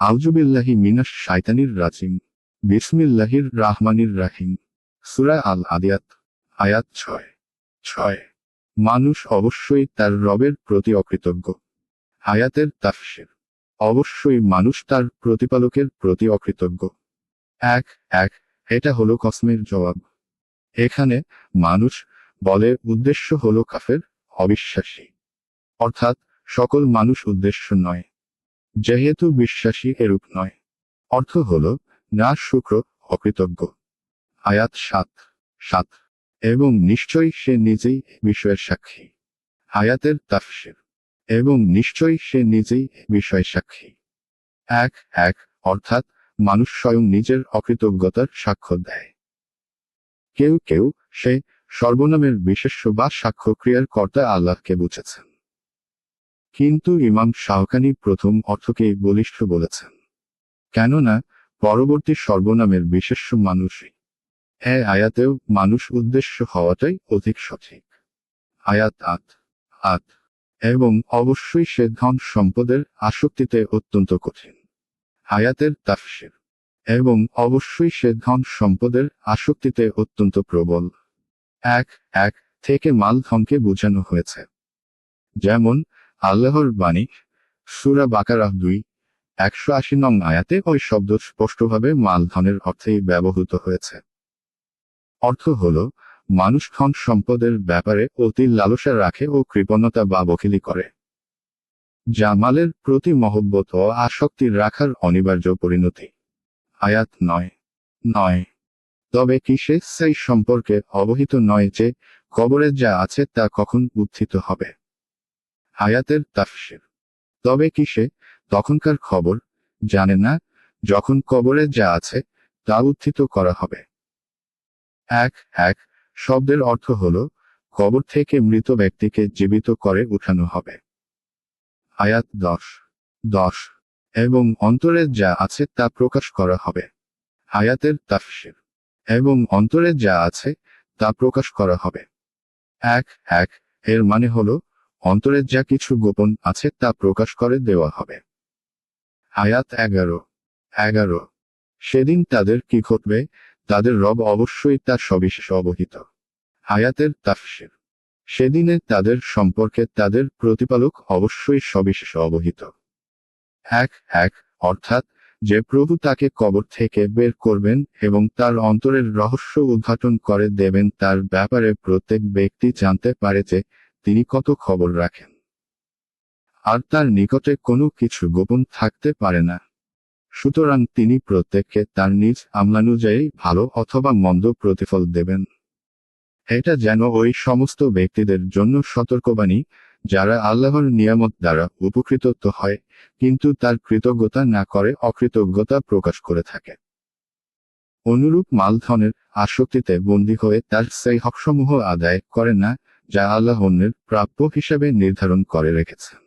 আউজুবিল্লাহি মিনাস শাইতানির রাজিম। বিসমিল্লাহির রাহমানির রাহিম। সুরা আল আদিয়াত, আয়াত ছয়। ছয়। মানুষ অবশ্যই তার রবের প্রতি অকৃতজ্ঞ। আয়াতের তাফসির। অবশ্যই মানুষ তার প্রতিপালকের প্রতি অকৃতজ্ঞ। এক এক, এটা হলো কসমের জবাব। এখানে মানুষ বলে উদ্দেশ্য হলো কাফের অবিশ্বাসী। অর্থাৎ সকল মানুষ উদ্দেশ্য নয়। যেহেতু বিশ্বাসী এরূপ নয়। অর্থ হল, না শুক্র, অকৃতজ্ঞ। আয়াত সাত। সাত। এবং নিশ্চয়ই সে নিজেই বিষয়ের সাক্ষী। আয়াতের তাফসির। এবং নিশ্চয়ই সে নিজেই বিষয় সাক্ষী। এক এক, অর্থাৎ মানুষ স্বয়ং নিজের অকৃতজ্ঞতার সাক্ষ্য দেয়। কেউ কেউ সে সর্বনামের বিশেষ্য বা সাক্ষ্য ক্রিয়ার কর্তা আল্লাহকে বুঝেছেন। কিন্তু ইমাম শাহকানি প্রথম অর্থকেই বলিষ্ঠ বলেছেন। কেননা, পরবর্তী সর্বনামের বিশেষ্য মানুষই এ আয়াতেও মানুষ উদ্দেশ্য হওয়াটাই অধিক সঠিক। আয়াত আত আত এবং অবশ্যই সে ধন সম্পদের আসক্তিতে অত্যন্ত কঠিন। আয়াতের তাফসির। এবং অবশ্যই সে ধন সম্পদের আসক্তিতে অত্যন্ত প্রবল। এক এক থেকে মাল ধনকে বোঝানো হয়েছে। যেমন আল্লাহর বাণী, সুরা বাকারাহ দুই, একশো আশি নং আয়াতে ওই শব্দ স্পষ্টভাবে মালধনের অর্থেই ব্যবহৃত হয়েছে। অর্থ হল, মানুষ ধন সম্পদের ব্যাপারে অতি লালসা রাখে ও কৃপণতা বা বকিলি করে। যা মালের প্রতি মহব্বত ও আসক্তি রাখার অনিবার্য পরিণতি। আয়াত নয় নয়। তবে কি সে সেই সম্পর্কে অবহিত নয় যে কবরে যা আছে তা কখন উত্থিত হবে? আয়াতের তাফসির। তবে কি সে তখনকার খবর? জানে না, যখন কবরে যা আছে, তা উত্থিত করা হবে। এক এক, শব্দের অর্থ হল, কবর থেকে মৃত ব্যক্তিকে জীবিত করে উঠানো হবে। আয়াত দশ দশ, এবং অন্তরে যা আছে তা প্রকাশ করা হবে। আয়াতের তাফসির, এবং অন্তরে যা আছে তা প্রকাশ করা হবে। এক এক, এর মানে হলো অন্তরে যা কিছু গোপন আছে তা প্রকাশ করে দেওয়া হবে। আয়াত এগারো। এগারো। সেদিন তাদের কি ঘটবে? তাদের রব অবশ্যই তার সবিশেষ অবহিত। আয়াতের তাফসির। সেদিনে তাদের সম্পর্কে তাদের প্রতিপালক অবশ্যই সবিশেষ অবহিত। এক এক, অর্থাৎ যে প্রভু তাকে কবর থেকে বের করবেন এবং তার অন্তরের রহস্য উদ্ঘাটন করে দেবেন তার ব্যাপারে প্রত্যেক ব্যক্তি জানতে পারে যে তিনি কত খবর রাখেন? আর তার নিকটে কোনো কিছু গোপন থাকতে পারে না। সুতরাং তিনি প্রত্যেককে তার নিজ আমলানুযায়ী ভালো অথবা মন্দ প্রতিফল দেবেন। এটা যেন ওই সমস্ত ব্যক্তিদের জন্য সতর্কবাণী, যারা আল্লাহর নিয়ামত দ্বারা উপকৃত তো হয়, কিন্তু তার কৃতজ্ঞতা না করে অকৃতজ্ঞতা প্রকাশ করে থাকে। অনুরূপ মালধনের আসক্তিতে বন্দী হয়ে তার সেই হকসমূহ আদায় করে না যা আল্লাহ অন্যের প্রাপ্য হিসাবে নির্ধারণ করে রেখেছেন।